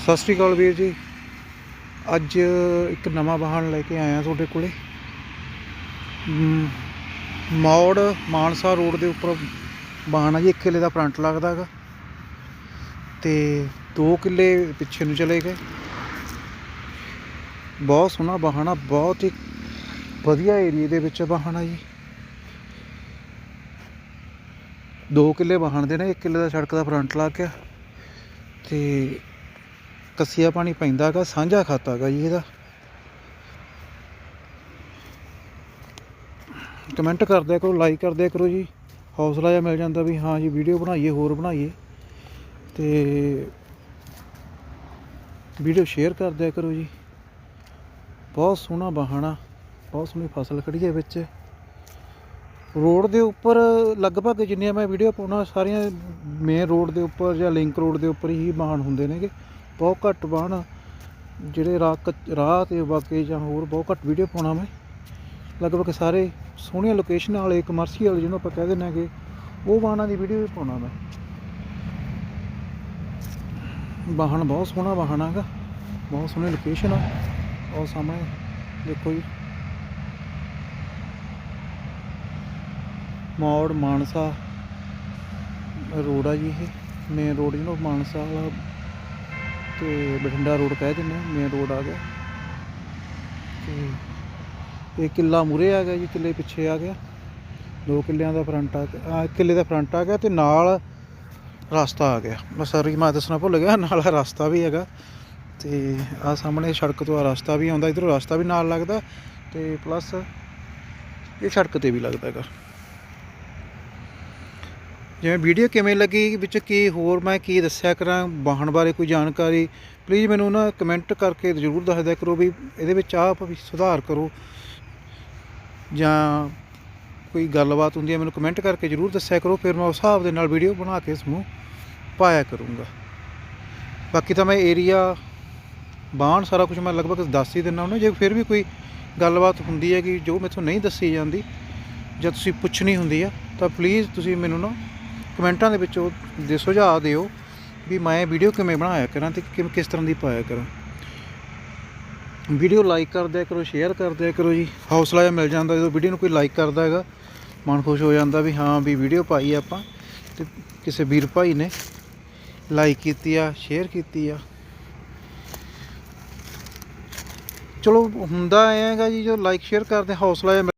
ਸਤਿ ਸ਼੍ਰੀ ਅਕਾਲ ਵੀਰ ਜੀ। ਅੱਜ ਇੱਕ ਨਵਾਂ ਵਾਹਨ ਲੈ ਕੇ ਆਇਆ ਤੁਹਾਡੇ ਕੋਲੇ। ਮੌੜ ਮਾਨਸਾ ਰੋਡ ਦੇ ਉੱਪਰ ਵਾਹਨ ਆ ਜੀ, ਇੱਕ ਕਿੱਲੇ ਦਾ ਫਰੰਟ ਲੱਗਦਾ ਹੈਗਾ। ਤੇ 2 ਕਿੱਲੇ ਪਿੱਛੇ ਨੂੰ ਚਲੇ ਗਏ। ਬਹੁਤ ਸੋਹਣਾ ਵਾਹਨ ਆ, ਬਹੁਤ ਹੀ ਵਧੀਆ ਏਰੀਏ ਦੇ ਵਿੱਚ ਵਾਹਨ ਆ ਜੀ। 2 ਕਿੱਲੇ ਵਾਹਨ ਦੇ ਨੇ 1 ਕਿੱਲੇ ਦਾ ਸੜਕ ਦਾ ਫਰੰਟ ਲੱਗ ਗਿਆ। ਤੇ ਕੱਸਿਆ ਪਾਣੀ ਪੈਂਦਾ ਹੈਗਾ ਸਾਂਝਾ ਖਾਤਾ ਹੈਗਾ ਜੀ ਇਹਦਾ। ਕਮੈਂਟ ਕਰ ਕਰੋ, ਲਾਈਕ ਕਰ ਕਰੋ ਜੀ। ਹੌਸਲਾ ਜਿਹਾ ਮਿਲ ਜਾਂਦਾ ਵੀ ਹਾਂ ਜੀ, ਵੀਡੀਓ ਬਣਾਈਏ, ਹੋਰ ਬਣਾਈਏ। ਤੇ ਵੀਡੀਓ ਸ਼ੇਅਰ ਕਰ ਕਰੋ ਜੀ। ਬਹੁਤ ਸੋਹਣਾ ਬਹਾਨਾ, ਬਹੁਤ ਸੋਹਣੀ ਫਸਲ ਖੜੀ ਹੈ ਵਿੱਚ। ਰੋਡ ਦੇ ਉੱਪਰ ਲਗਭਗ ਜਿੰਨੀਆਂ ਮੈਂ ਵੀਡੀਓ ਪਾਉਣਾ, ਸਾਰੀਆਂ ਮੇਨ ਰੋਡ ਦੇ ਉੱਪਰ ਜਾਂ ਲਿੰਕ ਰੋਡ ਦੇ ਉੱਪਰ ਹੀ ਵਾਹਨ ਹੁੰਦੇ ਨੇਗੇ। ਬਹੁਤ ਘੱਟ ਵਾਹਨ ਜਿਹੜੇ ਰਾਹ ਕੱਚ- ਰਾਹ ਤੇ ਵਾਕੇ ਜਾਂ ਹੋਰ ਬਹੁਤ ਘੱਟ ਵੀਡੀਓ ਪਾਉਣਾ ਮੈਂ। ਲਗਭਗ ਸਾਰੇ ਸੋਹਣੀਆਂ ਲੋਕੇਸ਼ਨਾਂ ਵਾਲੇ ਕਮਰਸ਼ੀਅਲ ਜਿਹਨੂੰ ਆਪਾਂ ਕਹਿ ਦਿੰਦੇ ਹਾਂਗੇ, ਉਹ ਵਾਹਨਾਂ ਦੀ ਵੀਡੀਓ ਵੀ ਪਾਉਣਾ ਮੈਂ। ਵਾਹਨ ਬਹੁਤ ਸੋਹਣਾ ਵਾਹਨ ਹੈਗਾ। ਬਹੁਤ ਸੋਹਣੀ ਲੋਕੇਸ਼ਨ ਆ। ਉਹ ਸਾਹਮਣੇ ਦੇਖੋ ਜੀ। ਮੌੜ ਮਾਨਸਾ ਰੋਡ ਆ ਜੀ ਇਹ। ਮੇਨ ਰੋਡ ਜਿਹਨੂੰ ਮਾਨਸਾ ਵਾਲਾ ਤੇ ਬਠਿੰਡਾ ਰੋਡ ਕਹਿ ਦਿੰਦੇ ਆ ਮੇਨ ਰੋਡ ਆ ਗਿਆ। ਤੇ ਇਹ ਕਿੱਲਾ ਮੂਰੇ ਆ ਗਿਆ ਜੀ, ਕਿੱਲੇ ਪਿੱਛੇ ਆ ਗਿਆ। ਦੋ ਕਿੱਲਿਆਂ ਦਾ ਫਰੰਟ ਆ ਗਿਆ। ਕਿੱਲੇ ਦਾ ਫਰੰਟ ਆ ਗਿਆ ਤੇ ਨਾਲ ਰਸਤਾ ਆ ਗਿਆ। ਮੈਂ ਸੌਰੀ ਮੈਂ ਦੱਸਣਾ ਭੁੱਲ ਗਿਆ, ਨਾਲ ਰਸਤਾ ਵੀ ਹੈਗਾ। ਤੇ ਆ ਸਾਹਮਣੇ ਸੜਕ ਤੋਂ ਆ ਰਸਤਾ ਵੀ ਆਉਂਦਾ, ਇਧਰੋਂ ਰਸਤਾ ਵੀ ਨਾਲ ਲੱਗਦਾ ਤੇ ਪਲੱਸ ਇਹ ਸੜਕ ਤੇ ਵੀ ਲੱਗਦਾ ਹੈਗਾ। ਜਿਵੇਂ ਵੀਡੀਓ ਕਿਵੇਂ ਲੱਗੀ, ਵਿੱਚ ਕੀ ਹੋਰ ਮੈਂ ਕੀ ਦੱਸਿਆ ਕਰਾਂ ਵਾਹਣ ਬਾਰੇ ਕੋਈ ਜਾਣਕਾਰੀ ਪਲੀਜ਼ ਮੈਨੂੰ ਨਾ ਕਮੈਂਟ ਕਰਕੇ ਜ਼ਰੂਰ ਦੱਸਦਿਆ ਕਰੋ ਵੀ ਇਹਦੇ ਵਿੱਚ ਆਪ ਵੀ ਸੁਧਾਰ ਕਰੋ। ਜਾਂ ਕੋਈ ਗੱਲਬਾਤ ਹੁੰਦੀ ਹੈ, ਮੈਨੂੰ ਕਮੈਂਟ ਕਰਕੇ ਜ਼ਰੂਰ ਦੱਸਿਆ ਕਰੋ, ਫਿਰ ਮੈਂ ਉਸ ਹਿਸਾਬ ਦੇ ਨਾਲ ਵੀਡੀਓ ਬਣਾ ਕੇ ਇਸ ਨੂੰ ਪਾਇਆ ਕਰੂੰਗਾ। ਬਾਕੀ ਤਾਂ ਮੈਂ ਏਰੀਆ ਬਾਣ ਸਾਰਾ ਕੁਝ ਮੈਂ ਲਗਭਗ ਦੱਸ ਹੀ ਦਿੰਦਾ ਉਹਨਾਂ ਜੇ ਫਿਰ ਵੀ ਕੋਈ ਗੱਲਬਾਤ ਹੁੰਦੀ ਹੈ ਕਿ ਜੋ ਮੈਥੋਂ ਨਹੀਂ ਦੱਸੀ ਜਾਂਦੀ, ਜਾਂ ਤੁਸੀਂ ਪੁੱਛਣੀ ਹੁੰਦੀ ਆ, ਤਾਂ ਪਲੀਜ਼ ਤੁਸੀਂ ਮੈਨੂੰ ਨਾ ਕਮੈਂਟਾਂ ਦੇ ਵਿੱਚ ਉਹ ਦੇ ਸੁਝਾਅ ਦਿਓ ਵੀ ਮੈਂ ਵੀਡੀਓ ਕਿਵੇਂ ਬਣਾਇਆ ਕਰਾਂ ਤੇ ਕਿਵੇਂ ਕਿਸ ਤਰ੍ਹਾਂ ਦੀ ਪਾਇਆ ਕਰਾਂ। ਵੀਡੀਓ ਲਾਈਕ ਕਰਦਿਆ ਕਰੋ ਸ਼ੇਅਰ ਕਰਦਿਆ ਕਰੋ ਜੀ। ਹੌਸਲਾ ਜਿਹਾ ਮਿਲ ਜਾਂਦਾ ਜਦੋਂ ਵੀਡੀਓ ਨੂੰ ਕੋਈ ਲਾਈਕ ਕਰਦਾ ਹੈਗਾ, ਮਨ ਖੁਸ਼ ਹੋ ਜਾਂਦਾ ਵੀ ਹਾਂ ਵੀ ਵੀਡੀਓ ਪਾਈ ਆਪਾਂ ਤੇ ਕਿਸੇ ਵੀਰ ਭਾਈ ਨੇ ਲਾਈਕ ਕੀਤੀ ਆ ਸ਼ੇਅਰ ਕੀਤੀ ਆ। ਚਲੋ, ਹੁੰਦਾ ਐ ਹੈਗਾ ਜੀ, ਜੋ ਲਾਈਕ ਸ਼ੇਅਰ ਕਰਦੇ, ਹੌਸਲਾ ਜਿਹਾ ਮਿਲ-